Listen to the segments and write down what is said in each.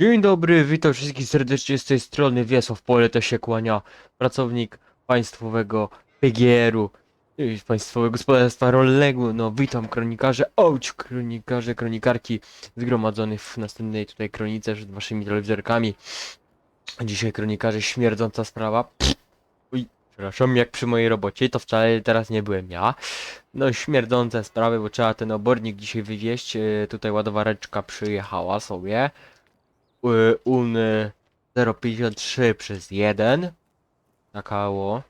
Dzień dobry, witam wszystkich serdecznie z tej strony Wiesław Pole to się kłania, pracownik państwowego PGR-u, y, państwowego gospodarstwa rolnego, no witam kronikarze, ouć, kronikarze, kronikarki zgromadzonych w następnej tutaj kronice przed waszymi telewizorkami. Dzisiaj kronikarze śmierdząca sprawa, uj, przepraszam, jak przy mojej robocie, to wcale teraz nie byłem ja. No śmierdzące sprawy, bo trzeba ten obornik dzisiaj wywieźć, y, tutaj ładowareczka przyjechała sobie. Un y, 053 przez 1 Nakało.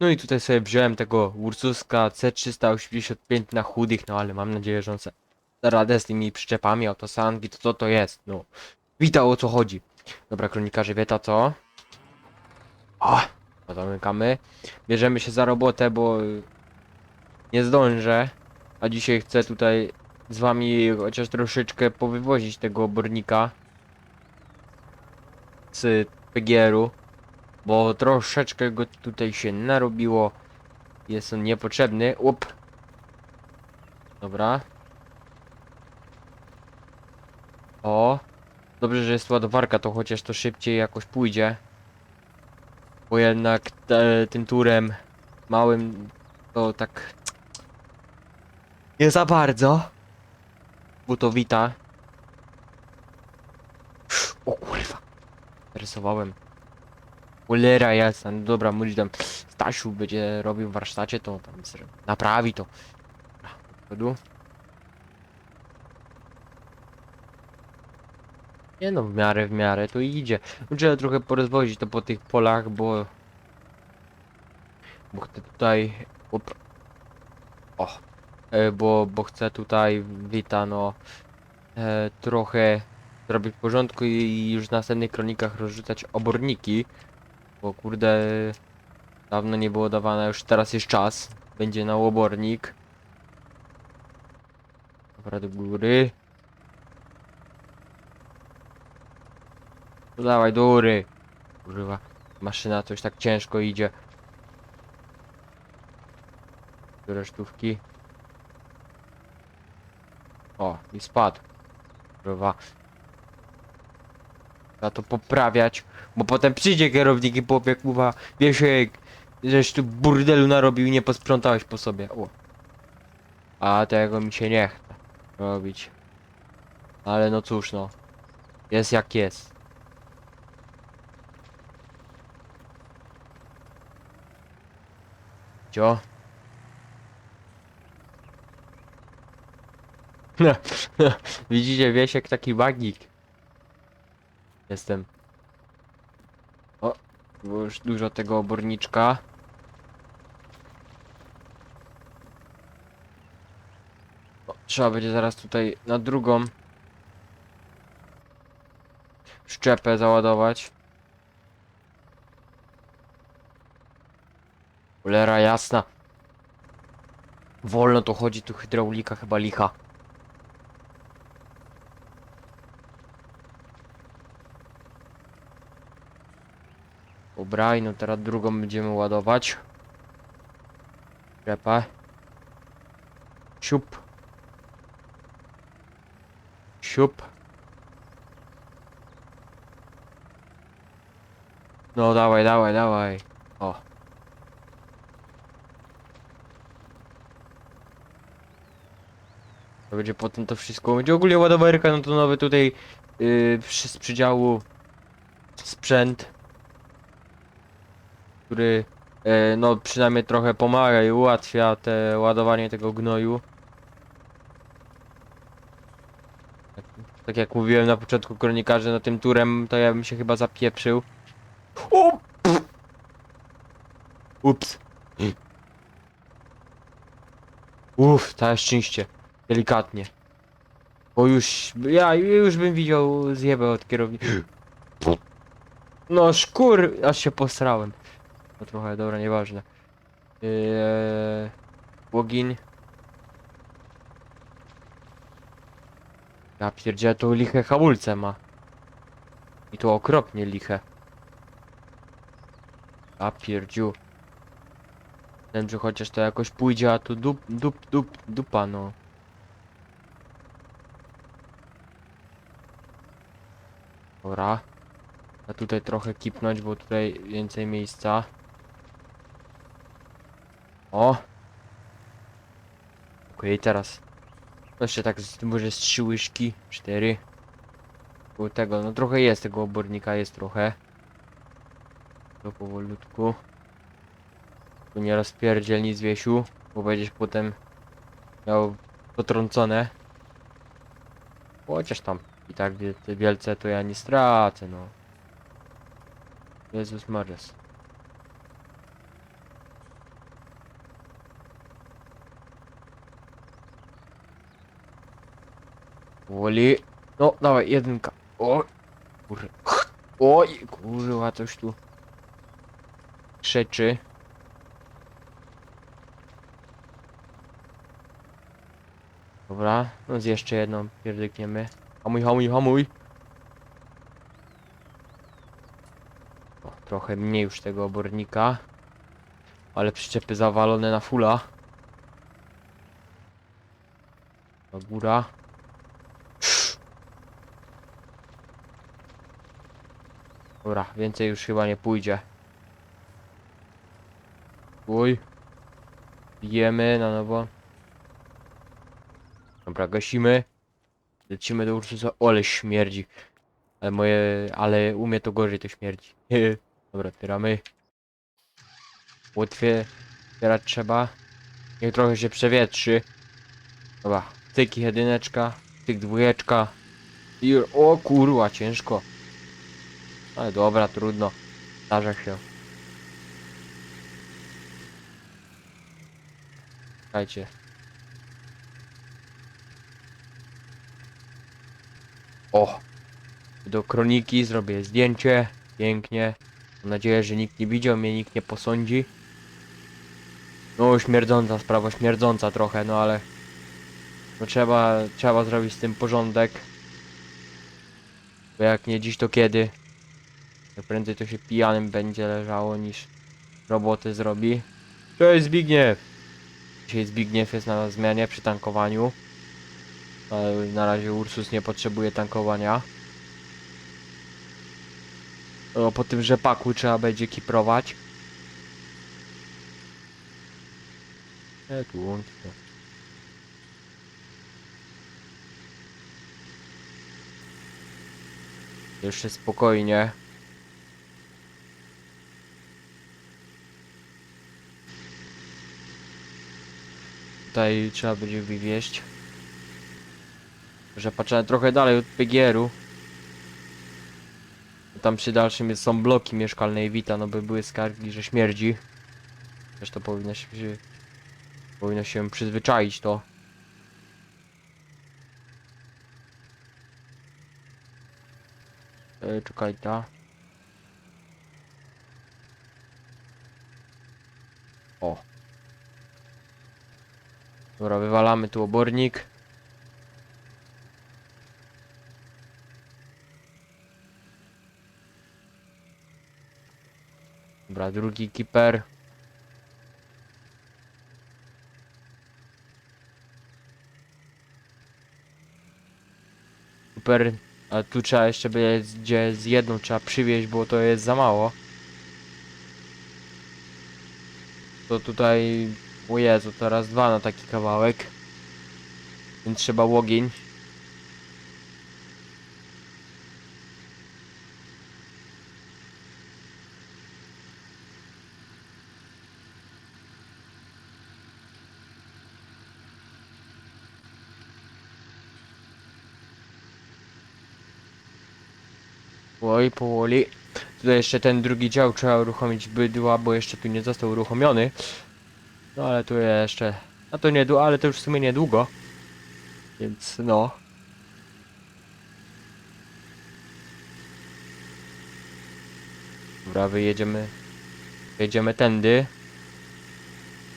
No i tutaj sobie wziąłem tego Ursuska C385 na chudych, no ale mam nadzieję, że on se radę z tymi przyczepami autosanki, to co to jest, no. Witał o co chodzi. Dobra, kronikarze, wieta co? O, zamykamy. Bierzemy się za robotę, bo nie zdążę. A dzisiaj chcę tutaj z wami chociaż troszeczkę powywozić tego obornika z PGR-u, bo troszeczkę go tutaj się narobiło. Jest on niepotrzebny. Up. Dobra. O. Dobrze, że jest ładowarka, to chociaż to szybciej jakoś pójdzie. Bo jednak te, tym turem małym to tak nie za bardzo. Butowita. O kurwa. Rysowałem. Ulera jasna, no dobra, mówi tam Stasiu będzie robił w warsztacie, to tam naprawi to. Dobra. Nie no, w miarę, w miarę to idzie. Trzeba trochę porozwozić to po tych polach, bo... Bo chcę tutaj... Up. O. E, bo, bo chcę tutaj, wita no... E, trochę zrobić porządku i już w następnych kronikach rozrzucać oborniki. Bo kurde, dawno nie było dawane, już teraz jest czas. Będzie na obornik. Dobra, do góry. No dawaj, do góry. Używa. Maszyna już tak ciężko idzie. Do resztówki. O, i spadł. Kurwa. Trzeba to poprawiać, bo potem przyjdzie kierownik i powie, kurwa, Wiesiek, żeś tu burdelu narobił i nie posprzątałeś po sobie. O. A tego mi się nie chce robić. Ale no cóż no. Jest jak jest. Cio? Widzicie, Wiesiek taki magik. Jestem. O, było już dużo tego oborniczka. O, trzeba będzie zaraz tutaj na drugą szczepę załadować. Ulera jasna. Wolno to chodzi, tu hydraulika chyba licha. Dobra, i no teraz drugą będziemy ładować. Rzepę. Siup. Siup. No dawaj, dawaj, dawaj. O. To będzie potem to wszystko. Będzie ogólnie ładowarka, no to nowy tutaj yy, z przydziału sprzęt który e, no przynajmniej trochę pomaga i ułatwia te ładowanie tego gnoju. Tak, tak jak mówiłem na początku kronikarzy, no tym turem to ja bym się chyba zapieprzył. O! Ups. Uff, całe szczęście. Delikatnie. Bo już, ja już bym widział zjebę od kierownika. No szkur, aż się posrałem. No trochę, dobra, nieważne. Eee, login. Ja pierdzielę, to liche hamulce ma. I to okropnie liche. A pierdziu. Wiem, że chociaż to jakoś pójdzie, a tu dup, dup, dup, dupa, no. Dobra. A tutaj trochę kipnąć, bo tutaj więcej miejsca. O! Okej, teraz. Jeszcze tak może z trzy łyżki, cztery. Było tego, no trochę jest tego obornika, jest trochę. To powolutku. Tu nie rozpierdziel nic Wiesiu, bo będziesz potem miał potrącone. Chociaż tam i tak te wielce to ja nie stracę, no. Jezus Marias. Woli. No, dawaj, jedynka. O, kur... Oj, kurwa, coś tu. Krzeczy. Dobra, no z jeszcze jedną pierdykniemy. Hamuj, hamuj, hamuj. O, trochę mniej już tego obornika. Ale przyczepy zawalone na fula. Góra. Dobra, więcej już chyba nie pójdzie. Uj. Bijemy na nowo. Dobra, gasimy. Lecimy do Ursusa. Ole śmierdzi. Ale moje... Ale u mnie to gorzej to śmierdzi. Dobra, otwieramy. Łatwiej otwierać trzeba. Niech trochę się przewietrzy. Dobra, tyk jedyneczka, tyk dwójeczka. I... O kurwa, ciężko. Ale dobra, trudno. Zdarza się. Czekajcie. O! Do kroniki zrobię zdjęcie. Pięknie. Mam nadzieję, że nikt nie widział, mnie nikt nie posądzi. No, śmierdząca sprawa, śmierdząca trochę, no ale... No trzeba, trzeba zrobić z tym porządek. Bo jak nie dziś, to kiedy? To prędzej to się pijanym będzie leżało niż roboty zrobi. Cześć Zbigniew! Dzisiaj Zbigniew jest na zmianie przy tankowaniu. Ale na razie Ursus nie potrzebuje tankowania. O, po tym rzepaku trzeba będzie kiprować. E, tu, tu. Jeszcze spokojnie. Tutaj trzeba będzie wywieźć. Że patrzę trochę dalej od PGR-u. Tam przy dalszym są bloki mieszkalne i Wita, no by były skargi, że śmierdzi. To powinno się, powinno się przyzwyczaić to. E, czekaj, ta. O. Dobra, wywalamy tu obornik. Dobra, drugi kiper. Super. A tu trzeba jeszcze będzie gdzie z jedną trzeba przywieźć, bo to jest za mało. To tutaj... O Jezu, teraz dwa na taki kawałek. Więc trzeba łogień. Oj, powoli. Tutaj jeszcze ten drugi dział trzeba uruchomić bydła, bo jeszcze tu nie został uruchomiony. No ale tu jeszcze... No to niedługo, ale to już w sumie niedługo. Więc no. Dobra, wyjedziemy... Jedziemy tędy.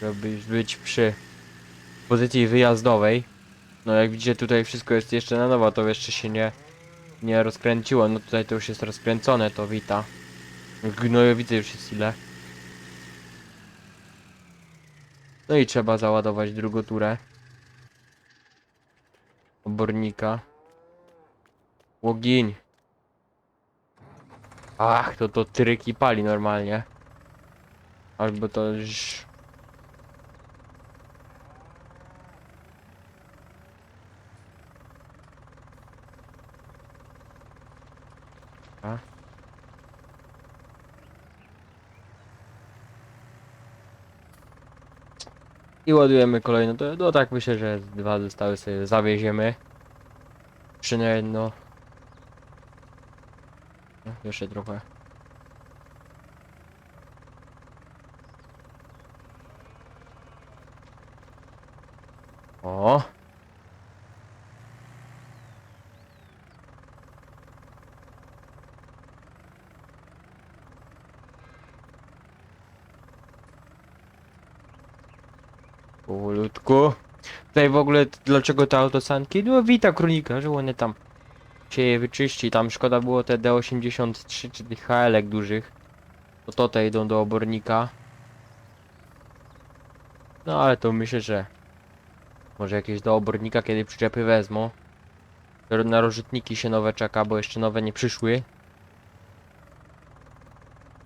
Żeby być przy pozycji wyjazdowej. No jak widzicie tutaj wszystko jest jeszcze na nowo, to jeszcze się nie nie rozkręciło. No tutaj to już jest rozkręcone, to wita. Gnojowicy już jest ile. No i trzeba załadować drugą turę. Obornika. Łogień. Ach, to to tryki pali normalnie. Albo to już... I ładujemy kolejno, to no tak myślę, że dwa zostały sobie zawieziemy. Na jedno. No, jeszcze trochę. O! Powolutku. Tutaj w ogóle dlaczego te autosanki? No wita kronika, że one tam się je wyczyści. Tam szkoda było te D83 czy tych HL-ek dużych. To to te idą do obornika. No ale to myślę, że może jakieś do obornika kiedy przyczepy wezmą. Na rozrzutniki się nowe czeka, bo jeszcze nowe nie przyszły.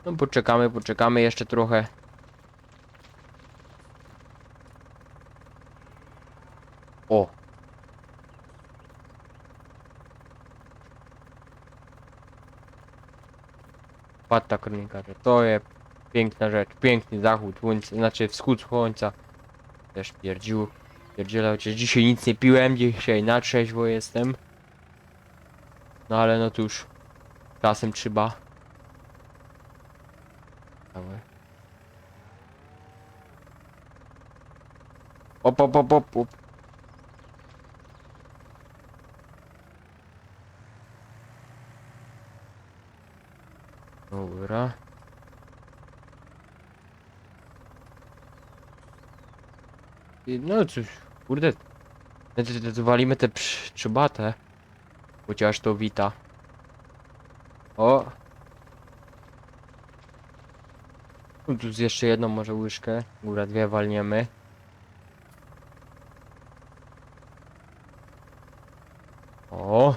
No poczekamy, poczekamy jeszcze trochę. O! Patta kronikarze, to jest piękna rzecz, piękny zachód słońca, znaczy wschód słońca. Też pierdził, pierdziela, chociaż dzisiaj nic nie piłem, dzisiaj na trzeźwo jestem. No ale no cóż, czasem trzeba. Dawaj. Op, op, op, op, op. Dobra. No cóż, kurde. t- t- t- Walimy te psz- trzybate. Chociaż to wita. O! Tu z jeszcze jedną może łyżkę. Góra dwie walniemy. O!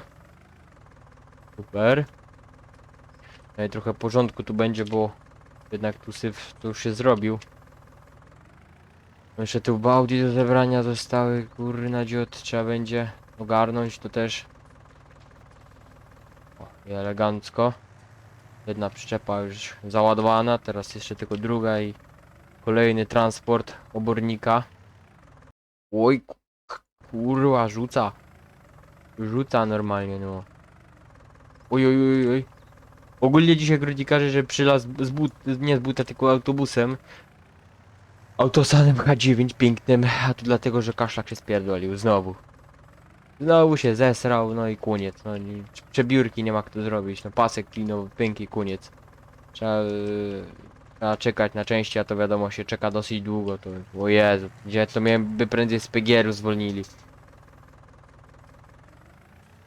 Super. No i trochę porządku tu będzie, bo jednak tu syf już się zrobił. Jeszcze tu bałdy do zebrania zostały, kurna dziot, trzeba będzie ogarnąć to też. O, i elegancko. Jedna przyczepa już załadowana, teraz jeszcze tylko druga i kolejny transport obornika. Oj, kurwa, rzuca. Rzuca normalnie, no. Oj, oj, oj, oj. Ogólnie dzisiaj grodzikarze, że przylazł z but, nie z buta, tylko autobusem. Autosanem H9 pięknym, a to dlatego, że kaszlak się spierdolił, znowu. Znowu się zesrał, no i koniec, no i przebiórki nie ma kto zrobić, no pasek klinowy, pęki, koniec. Trzeba, yy, trzeba czekać na części, a to wiadomo się czeka dosyć długo, to o Jezu, gdzie to miałem by prędzej z PGR-u zwolnili.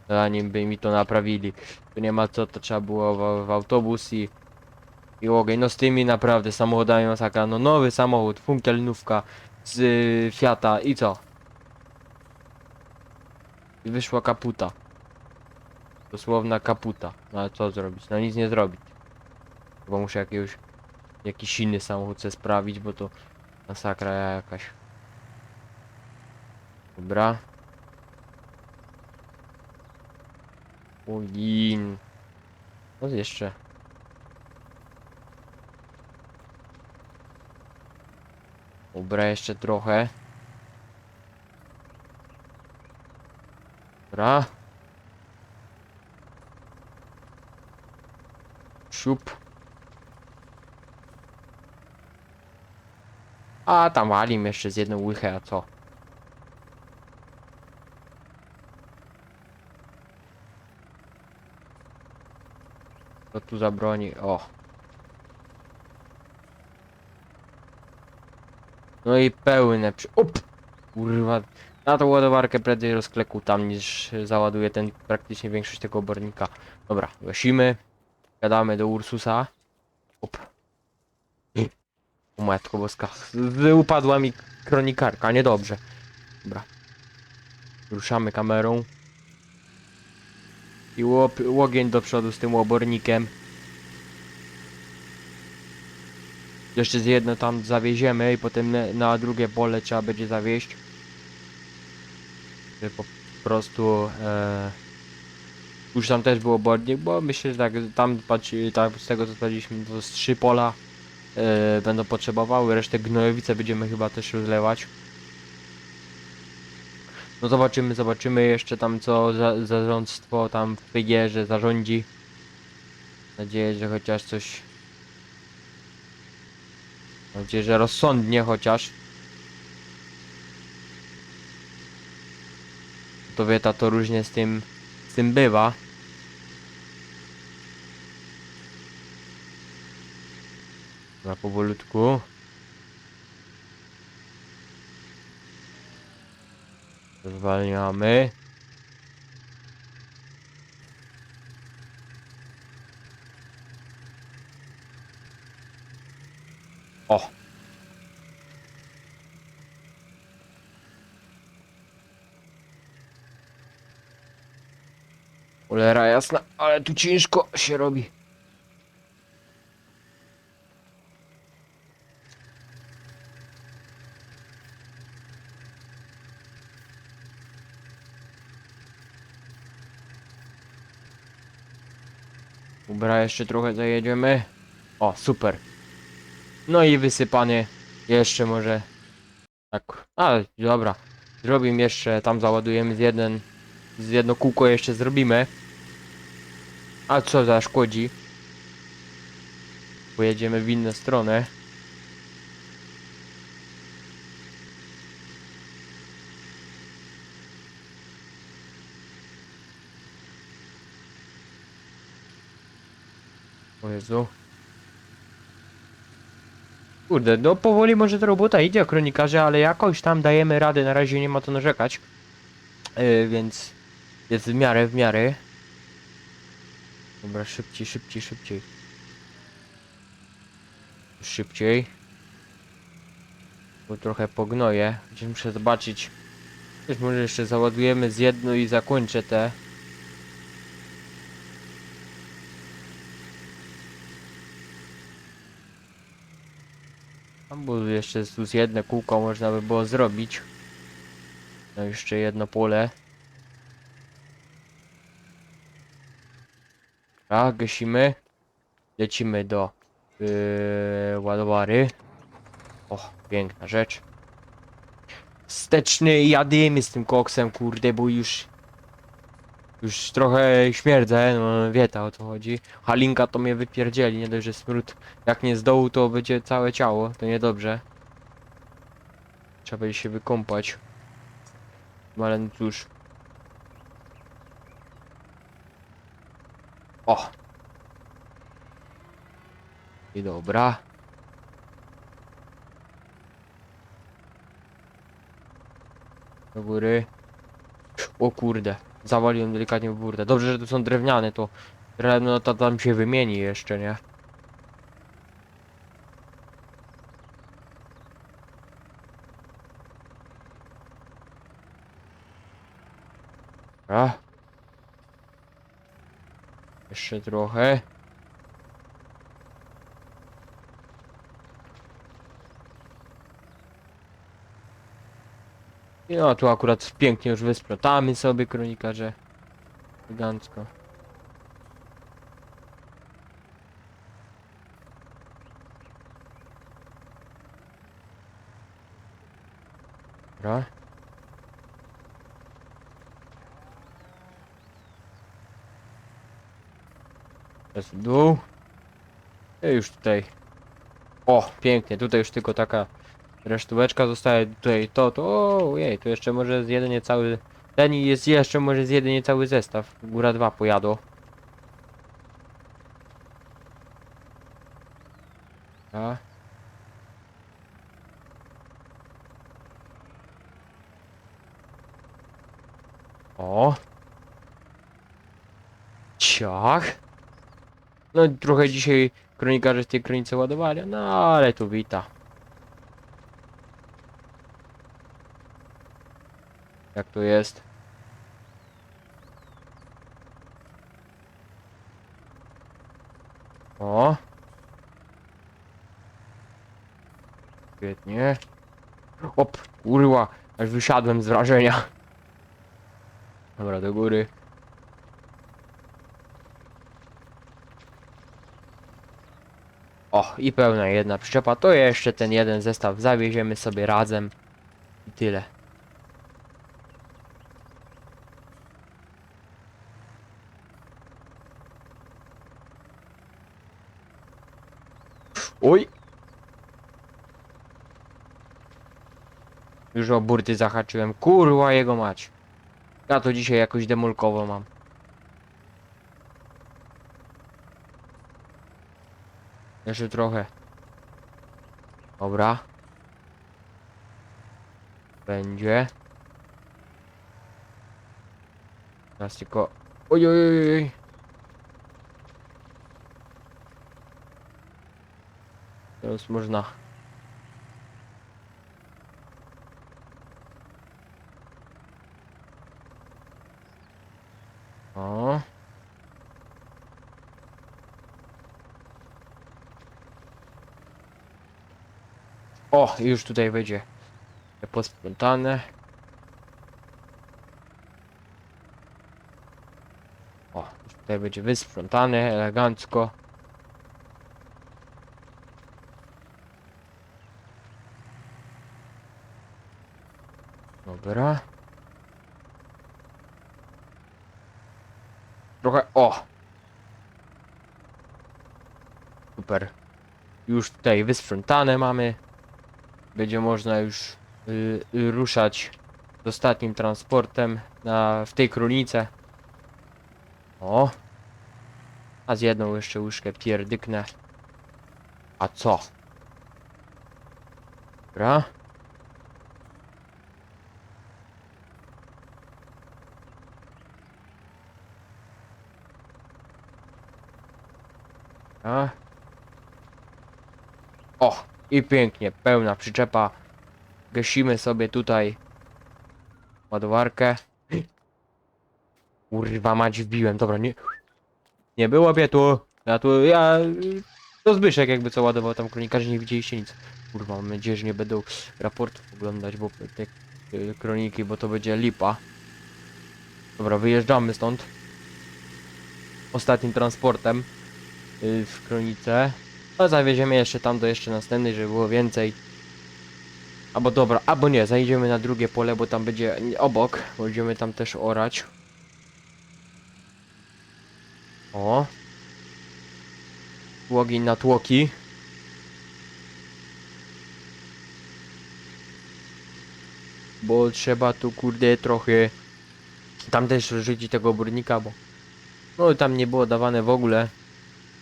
Zanim by mi to naprawili. Tu nie ma co, to trzeba było w, w autobus i i ogień. No z tymi naprawdę samochodami masakra. No nowy samochód, funkielnówka z y, Fiata i co? I wyszła kaputa. Dosłowna kaputa. No ale co zrobić? No nic nie zrobić. Bo muszę jakiegoś jakiś inny samochód sobie sprawić, bo to masakra jakaś. Dobra. Ugin. No jeszcze. Dobra, jeszcze trochę. Dobra. Siup. A tam walim jeszcze z jedną łychę, a co? Co tu za broni? O. No i pełne przy... Up! Kurwa. Na tą ładowarkę prędzej rozkleku tam niż załaduje ten praktycznie większość tego obornika. Dobra, gasimy. Gadamy do Ursusa. Up. O matko boska. Upadła mi kronikarka, niedobrze. Dobra. Ruszamy kamerą. I łop, łogień do przodu z tym obornikiem. Jeszcze z jedno tam zawieziemy i potem na, drugie pole trzeba będzie zawieźć. Po prostu e, już tam też było bornik, bo myślę, że tak tam tak z tego co sprawdziliśmy to z trzy pola e, będą potrzebowały, resztę gnojowice będziemy chyba też rozlewać. No zobaczymy, zobaczymy jeszcze tam co za, zarządztwo tam w PGR zarządzi. Nadzieję, że chociaż coś Mam nadzieję, że rozsądnie chociaż. To wieta to różnie z tym, z tym bywa. Dobra, powolutku. Zwalniamy. O! Cholera jasna, ale tu ciężko się robi. Dobra, jeszcze trochę zajedziemy. O, super. No i wysypany jeszcze może tak. A, dobra. Zrobimy jeszcze, tam załadujemy z jeden z jedno kółko jeszcze zrobimy. A co zaszkodzi? Pojedziemy w inną stronę. O Jezu. Kurde, no powoli może ta robota idzie, kronikarze, ale jakoś tam dajemy radę, na razie nie ma to narzekać. Yy, więc jest w miarę, w miarę. Dobra, szybciej, szybciej, szybciej. Szybciej. Bo trochę pognoję. Gdzieś muszę zobaczyć. Też może jeszcze załadujemy z jedno i zakończę te. Było jeszcze tu z jedno kółko można by było zrobić. No jeszcze jedno pole. A, gasimy. Lecimy do yy, ładowary. O, piękna rzecz. Wsteczny jadymy z tym koksem, kurde, bo już... Już trochę śmierdzę, no wieta o co chodzi. Halinka to mnie wypierdzieli, nie dość, że smród jak nie z dołu to będzie całe ciało, to niedobrze. Trzeba będzie się wykąpać. No ale no cóż. O! I dobra. Do góry. O kurde. Zawaliłem delikatnie w burdę. Dobrze, że tu są drewniane, to drewno to tam się wymieni jeszcze, nie? A. Jeszcze trochę. No, tu akurat pięknie już wysprzątamy sobie kronikarze. Elegancko. Dobra. Teraz w dół. I już tutaj. O, pięknie. Tutaj już tylko taka resztóweczka zostaje. Tutaj to, to. Ojej, tu jeszcze może z jedynie cały. Ten jest jeszcze może z jedynie cały zestaw. Góra 2 pojadą. A. O. Ciach. No trochę dzisiaj kronikarze w tej kronice ładowali, no ale tu wita. Jak to jest? O. Świetnie. Op, kurwa, aż wysiadłem z wrażenia. Dobra, do góry. O, i pełna jedna przyczepa. To jeszcze ten jeden zestaw zawieziemy sobie razem. I tyle. Oj! Już o burty zahaczyłem. Kurwa jego mać. Ja to dzisiaj jakoś demolkowo mam. Jeszcze trochę. Dobra. Będzie. Teraz tylko... Oj, oj, oj, oj. Teraz można... O. O, już tutaj będzie posprzątane. O, już tutaj będzie wysprzątane elegancko. Dobra. Trochę, o! Super. Już tutaj wysprzątane mamy. Będzie można już y, y, ruszać z ostatnim transportem na, w tej kronice. O! A z jedną jeszcze łyżkę pierdyknę. A co? Dobra. A. O! I pięknie, pełna przyczepa. Gasimy sobie tutaj ładowarkę. Kurwa mać wbiłem, dobra, nie... Nie było mnie tu. Ja tu, ja... To Zbyszek jakby co ładował tam kronikarze, nie widzieliście nic. Kurwa, mam nadzieję, że nie będą raportów oglądać, bo te kroniki, bo to będzie lipa. Dobra, wyjeżdżamy stąd. Ostatnim transportem y, w kronice. A zawieziemy jeszcze tam do jeszcze następnej, żeby było więcej. Albo dobra, albo nie, zajdziemy na drugie pole, bo tam będzie obok. Będziemy tam też orać. O. Tłogi na tłoki. Bo trzeba tu kurde trochę tam też rzucić tego obornika, bo no tam nie było dawane w ogóle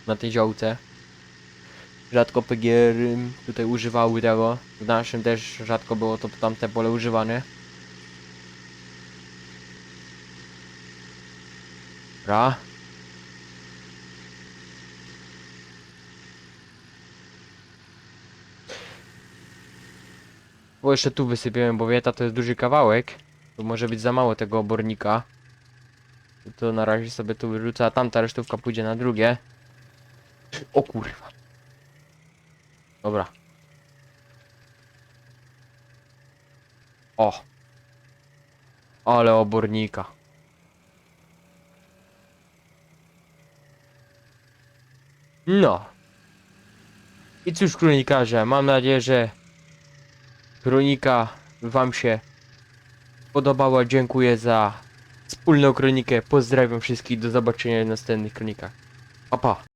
na tej działce. Rzadko PGR tutaj używały tego. W naszym też rzadko było to tamte pole używane. Dobra. Bo jeszcze tu wysypiemy, bo wieta to jest duży kawałek. To może być za mało tego obornika. To na razie sobie tu wyrzucę, a tamta resztówka pójdzie na drugie. O kurwa. Dobra. O. Ale obornika. No. I cóż, kronikarze, mam nadzieję, że kronika wam się podobała. Dziękuję za wspólną kronikę. Pozdrawiam wszystkich. Do zobaczenia w następnych kronikach. Pa, pa.